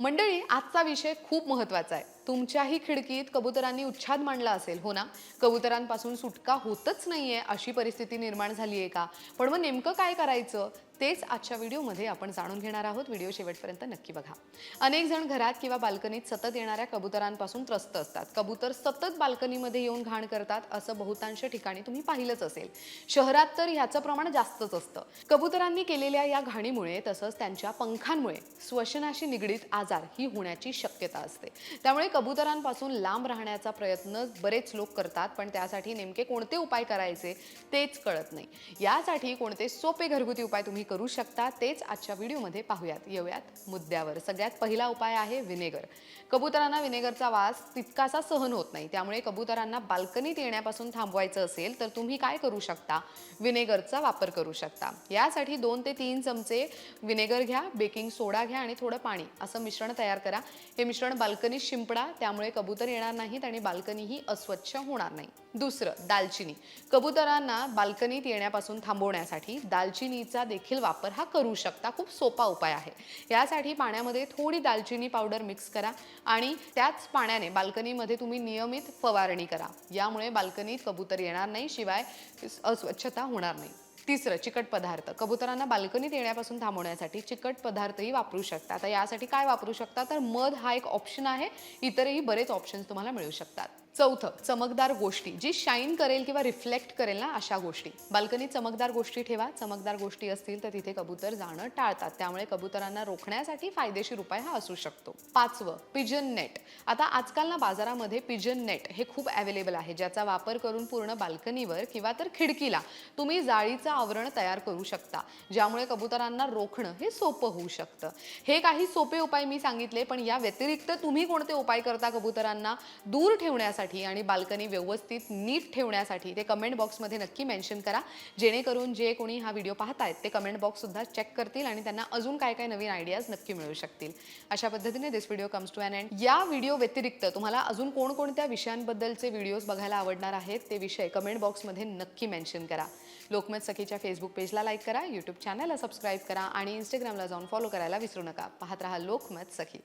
मंडळी आजचा विषय खूप महत्त्वाचा आहे. तुमच्याही खिडकीत कबुतरांनी उच्छाद मांडला असेल हो ना? कबुतरांपासून सुटका होतच नाहीये अशी परिस्थिती निर्माण झाली आहे का? पण मग नेमकं काय करायचं? तेच आजच्या व्हिडिओमध्ये आपण जाणून घेणार आहोत. व्हिडिओ शेवटपर्यंत नक्की बघा. अनेक जण घरात किंवा बाल्कनीत सतत येणाऱ्या कबुतरांपासून त्रस्त असतात. कबूतर सतत बाल्कनीमध्ये येऊन घाण करतात असं बहुतांश ठिकाणी तुम्ही पाहिलंच असेल. शहरात तर ह्याचं प्रमाण जास्तच असतं. कबुतरांनी केलेल्या या घाणीमुळे तसंच त्यांच्या पंखांमुळे श्वसनाशी निगडीत आजार ही होण्याची शक्यता असते. त्यामुळे कबुतरांपासून लांब राहण्याचा प्रयत्न बरेच लोक करतात पण त्यासाठी नेमके कोणते उपाय करायचे तेच कळत नाही. यासाठी कोणते सोपे घरगुती उपाय तुम्ही करू शकता तेच आजच्या व्हिडिओमध्ये पाहूयात. येऊयात मुद्द्यावर. सगळ्यात पहिला उपाय आहे विनेगर. कबुतरांना विनेगरचा वास तितकासा सहन होत नाही. त्यामुळे कबुतरांना बाल्कनीत येण्यापासून थांबवायचं असेल तर तुम्ही काय करू शकता? विनेगरचा वापर करू शकता. यासाठी दोन ते तीन चमचे विनेगर घ्या बेकिंग सोडा घ्या आणि थोडं पाणी असं मिश्रण तयार करा. हे मिश्रण बाल्कनीत शिंपडा त्यामुळे कबूतर येणार नाहीत आणि बाल्कनीही अस्वच्छ होणार नाही. दुसरं दालचिनी. कबुतरांना बाल्कनीत येण्यापासून थांबवण्यासाठी दालचिनीचा देखील वापर हा करू शकता. खूप सोपा उपाय आहे. यासाठी पाण्यामध्ये थोडी दालचिनी पावडर मिक्स करा आणि त्याच पाण्याने बाल्कनीमध्ये तुम्ही नियमित फवारणी करा. यामुळे बाल्कनीत कबूतर येणार नाही शिवाय अस्वच्छता होणार नाही. तिसरं चिकट पदार्थ. कबुतरांना बाल्कनीत येण्यापासून थांबवण्यासाठी चिकट पदार्थही वापरू शकता आता यासाठी काय वापरू शकता? तर मध हा एक ऑप्शन आहे. इतरही बरेच ऑप्शन्स तुम्हाला मिळू शकतात. चौथं चमकदार गोष्टी. जी शाईन करेल किंवा रिफ्लेक्ट करेल ना अशा गोष्टी. बाल्कनीत चमकदार गोष्टी ठेवा. चमकदार गोष्टी असतील तर तिथे कबूतर जाणं टाळतात. त्यामुळे कबुतरांना रोखण्यासाठी फायदेशीर उपाय हा असू शकतो. पाचवं पिजन नेट आता आजकाल ना बाजारामध्ये पिजन नेट हे खूप अवेलेबल आहे. ज्याचा वापर करून पूर्ण बाल्कनीवर किंवा तर खिडकीला तुम्ही जाळीचं आवरण तयार करू शकता. ज्यामुळे कबुतरांना रोखणं हे सोपं होऊ शकतं. हे काही सोपे उपाय मी सांगितले पण या व्यतिरिक्त तुम्ही कोणते उपाय करता कबुतरांना? दूर ठेवण्यासाठी आणि बाल्कनी व्यवस्थित नीट ठेवण्यासाठी ते कमेंट बॉक्समध्ये नक्की मेन्शन करा. जेणेकरून जे कोणी हा व्हिडिओ पाहत आहेत ते कमेंट बॉक्ससुद्धा चेक करतील आणि त्यांना अजून काय काय नवीन आयडियाज नक्की मिळू शकतील. अशा पद्धतीने this video comes to an end या व्हिडिओ व्यतिरिक्त तुम्हाला अजून कोणकोणत्या विषयांबद्दलचे व्हिडिओज बघायला आवडणार आहेत ते विषय कमेंट बॉक्समध्ये नक्की मेन्शन करा. लोकमत सखीच्या फेसबुक पेजला लाईक करा यूट्यूब चॅनलला सबस्क्राईब करा आणि इंस्टाग्रामला जाऊन फॉलो करायला विसरू नका. पाहत राहा लोकमत सखी.